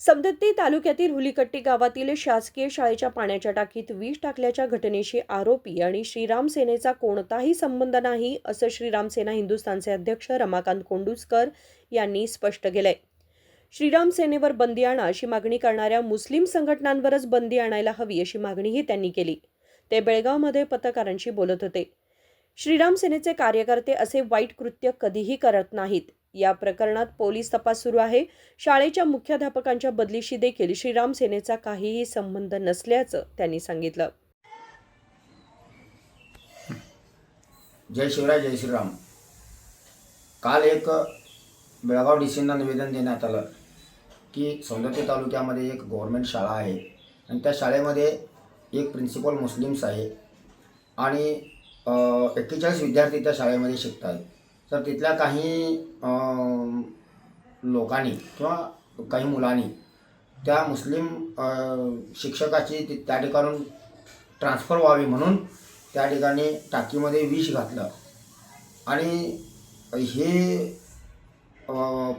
समदत्ती तालुक्यातील हुलीकट्टी गावातील शासकीय शाळेच्या पाण्याच्या टाकीत विष टाकल्याच्या घटनेशी आरोपी आणि श्रीराम सेनेचा कोणताही संबंध नाही असं श्रीराम सेना हिंदुस्थानचे अध्यक्ष रमाकांत कोंडुस्कर यांनी स्पष्ट केलंय. श्रीराम सेनेवर बंदी आणा अशी मागणी करणाऱ्या मुस्लिम संघटनांवरच बंदी आणायला हवी अशी मागणीही त्यांनी केली. ते बेळगावमध्ये पत्रकारांशी बोलत होते. श्रीराम सेनेचे कार्यकर्ते असे वाईट कृत्य कधीही करत नाहीत. या प्रकरणात पोलीस तपास सुरू आहे. शाळेच्या मुख्याध्यापकांच्या बदलीशी देखील श्रीराम सेनेचा काहीही संबंध नसल्याचं त्यांनी सांगितलं. जय शिवराय जय श्रीराम. काल एक बेळगाव डी सींना निवेदन देण्यात आलं की सौंदर्य तालुक्यामध्ये एक गव्हर्मेंट शाळा आहे. आणि त्या शाळेमध्ये एक प्रिन्सिपल मुस्लिम्स आहे. आणि एक्केचाळीस विद्यार्थी त्या शाळेमध्ये शिकतात तर तिथल्या काही लोकांनी किंवा काही मुलांनी त्या मुस्लिम शिक्षकाची ती- त्या ठिकाणून ट्रान्सफर व्हावी म्हणून त्या ठिकाणी टाकीमध्ये विष घातलं. आणि हे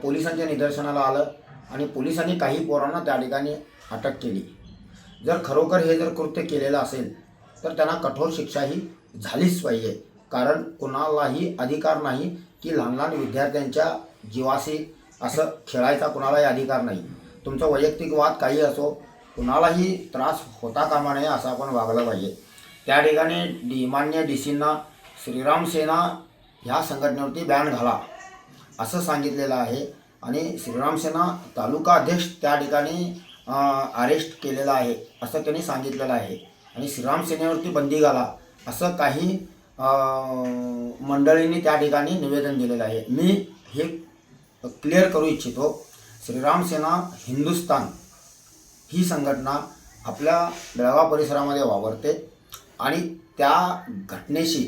पोलिसांच्या निदर्शनाला आलं आणि पोलिसांनी काही पोरांना त्या ठिकाणी अटक केली. जर खरोखर हे जर कृत्य केलेलं असेल तर त्यांना कठोर शिक्षा ही झालीच पाहिजे. कारण कुणालाही अधिकार नाही की लहान लहान विद्यार्थ्यांच्या जीवाशी असं खेळायचा कुणालाही अधिकार नाही. तुमचा वैयक्तिक वाद काही असो कुणालाही त्रास होता कामा नये असं आपण वागलं पाहिजे. त्या ठिकाणी डिमान्य डी सींना श्रीराम सेना ह्या संघटनेवरती बॅन घाला असं सांगितलेलं आहे. आणि श्रीराम सेना तालुका अध्यक्ष त्या ठिकाणी अरेस्ट केलेला आहे असं त्यांनी सांगितलेलं आहे. आणि श्रीराम सेनेवरती बंदी घाला असं काही मंडळींनी त्या ठिकाणी निवेदन दिलेलं आहे. मी हे क्लिअर करू इच्छितो श्रीराम सेना हिंदुस्तान ही संघटना आपल्या बेळगाव परिसरामध्ये वावरते आणि त्या घटनेशी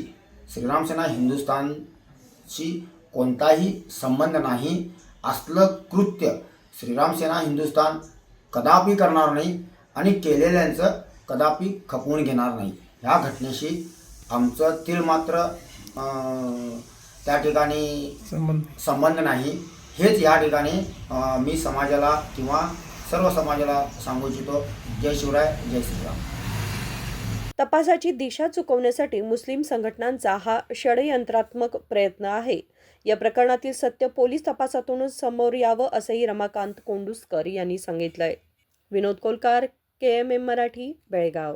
श्रीराम सेना हिंदुस्तानशी कोणताही संबंध नाही असलं कृत्य श्रीराम सेना हिंदुस्तान कदापि करणार नाही आणि केलेल्यांचं कदापि खपवून घेणार नाही. ह्या घटनेशी आमचं तीळ मात्र त्या ठिकाणी संबंध नाही. हेच या ठिकाणी मी समाजाला किंवा सर्व समाजाला सांगू इच्छितो. जय शिवराय जय श्रीराम. तपासाची दिशा चुकवण्यासाठी मुस्लिम संघटनांचा हा षडयंत्रात्मक प्रयत्न आहे. या प्रकरणातील सत्य पोलीस तपासातूनच समोर यावं असंही रमाकांत कोंडुस्कर यांनी सांगितलंय. Vinod Kolkar K M M Marathi Belgaum.